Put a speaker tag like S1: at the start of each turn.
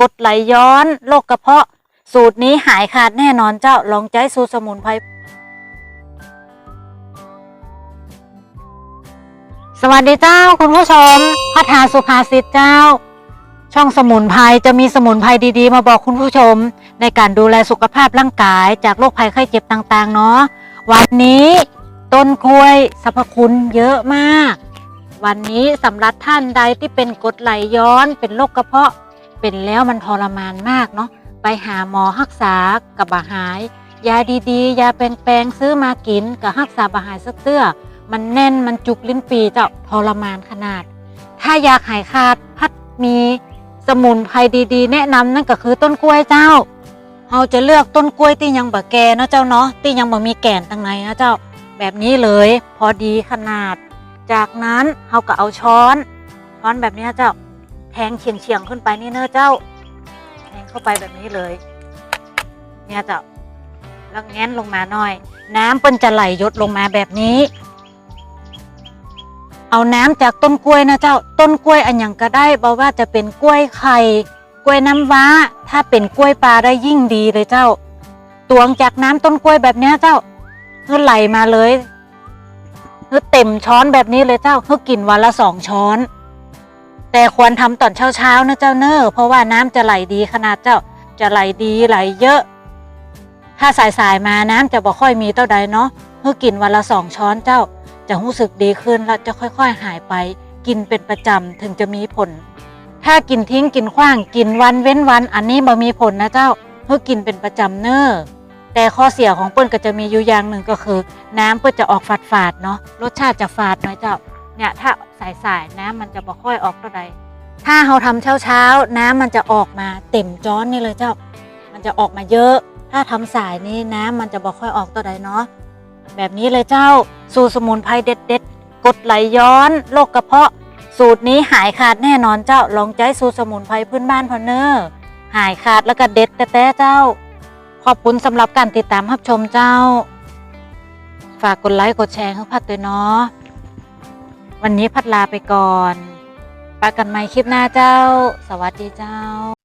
S1: กดไหลย้อนโรคกระเพาะ สูตรนี้หายขาดแน่นอนเจ้าลองใจสูตรสมุนไพรสวัสดีเจ้าคุณผู้ชมพัฒนาสุภาษิตเจ้า ช่องสมุนไพรจะมีสมุนไพรดีๆ มาบอกคุณผู้ชม ในการดูแลสุขภาพร่างกาย จากโรคภัยไข้เจ็บต่างๆเนาะวันนี้ต้นกล้วยสรรพคุณเยอะมาก วันนี้สำหรับท่านใดที่เป็นกรดไหลย้อนเป็นโรคกระเพาะ เป็นแล้วมันทรมานมากเนาะไปหาหมอรักษากับบาหาย ยาดีๆ ยาแปลงๆซื้อมากินกับรักษาบาหายสักเตื้อมันแน่นมันจุกลิ้นปีเจ้าทรมานขนาด ถ้าอยากหายขาดพัดมีสมุนไพรดีๆ แนะนำนั่นก็คือต้นกล้วยเจ้าเราจะเลือกต้นกล้วยที่ยังบะแก่เนาะเจ้าเนาะที่ยังบ่มีแก่นตั้งในนะเจ้าแบบนี้เลย พอดีขนาด จากนั้นเราก็เอาช้อนช้อนแบบนี้เจ้า แทงเฉียงเฉียงๆขึ้นไปนี่เนอะเจ้า แทงเข้าไปแบบนี้เลย เนี่ยเจ้าแล้วแง้นลงมาหน่อย น้ำเปิ้นจะไหลยดลงมาแบบนี้ เอาน้ำจากต้นกล้วยนะเจ้า ต้นกล้วยอันยังก็ได้บอกว่าจะเป็นกล้วยไข่กล้วยน้ำว้า ถ้าเป็นกล้วยปลาได้ยิ่งดีเลยเจ้าตวงจากน้ำต้นกล้วยแบบนี้เจ้าเพื่อไหลมาเลยเพื่อเต็มช้อนแบบนี้เลยเจ้าเพื่อกินวันละสองช้อน แต่ควรทำตอนเช้าๆนะเจ้าเนอ้อเพราะว่าน้ำจะไหลดีขนาดเจ้าจะไหลดีไหลเยอะ ถ้าสายๆมาน้ำจะบ่ค่อยมีเท่าใดเนาะเพื่อกินวันละสองช้อนเจ้า จะรู้สึกดีขึ้นแล้วจะค่อยๆหายไป กินเป็นประจำถึงจะมีผล ถ้ากินทิ้งกินขว้างกินวันเว้นวันอันนี้บ่มีผลนะเจ้าเพื่อกินเป็นประจำเนอ้อแต่ข้อเสียของเปิ้นก็จะมีอยู่อย่างหนึ่งก็คือ น้ำเปิ้นจะออกฝาดฝาดๆเนาะรสชาติจะฝาดหน่อยเจ้า เนี่ยถ้าสายๆน้ำมันจะบ่ค่อยออกเท่าใดถ้าเราทำเช้าๆน้ำมันจะออกมาเต็มจ้อนนี่เลยเจ้า มันจะออกมาเยอะ ถ้าทำสายนี่น้ำมันจะบ่ค่อยออกเท่าใดเนาะแบบนี้เลยเจ้าสูตรสมุนไพรเด็ดๆกดไหลย้อนโรคกระเพาะ สูตรนี้หายขาดแน่นอนเจ้าลองใจสูตรสมุนไพรพื้นบ้านพอเนอร์หายขาดแล้วก็เด็ดแต่แต่เจ้า ขอบคุณสำหรับการติดตามรับชมเจ้า ฝากกดไลค์กดแชร์ให้พัดด้วยเนาะ วันนี้พัดลาไปก่อนปากันใหม่คลิปหน้าเจ้า สวัสดีเจ้า